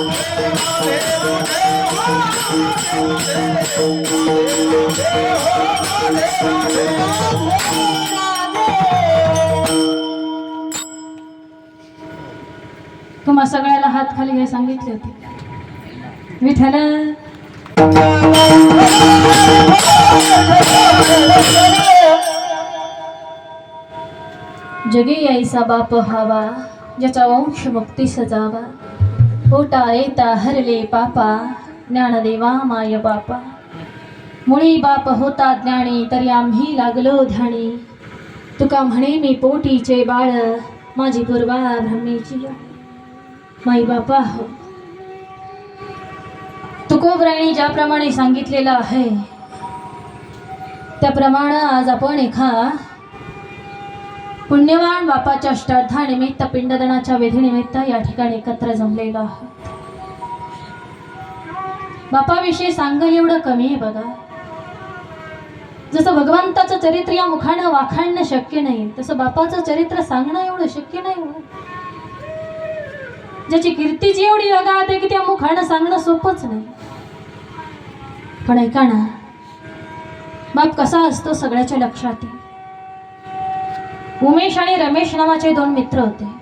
तुम्हा सगळ्याला हात खाली हे सांगितले होते. विठ्ठल. जगे यायचा बाप हवा ज्याचा वंश मुक्ती सजावा. पोटा येता हरले पापा ज्ञानदेवा माय बापा मुळी बाप होता ज्ञानी तरी आम्ही लागलो ध्यानी तुका म्हणे मी पोटीचे बाळ माझी पूर्वा ब्रह्मेची माई बापा हो तुकोब्राणी ज्याप्रमाणे सांगितलेलं आहे त्याप्रमाणे आज आपण एका पुण्यवान बापाच्या श्राद्धानिमित्त पिंडदानाच्या विधीनिमित्त या ठिकाणी एकत्र जमलेलो आहोत. बापाविषयी सांगल एवढं कमी आहे बघा. जसं भगवंताचं चरित्र या मुखानं वाखाणणं शक्य नाही तसं बापाचं चरित्र सांगणं एवढं शक्य नाही हो. ज्याची कीर्तीची एवढी जगात आहे की त्या मुखानं सांगणं सोपंच नाही. पण ऐका ना बाप कसा असतो सगळ्याच्या लक्षात येईल उमेश आणि रमेश नावाचे दोन मित्र होते.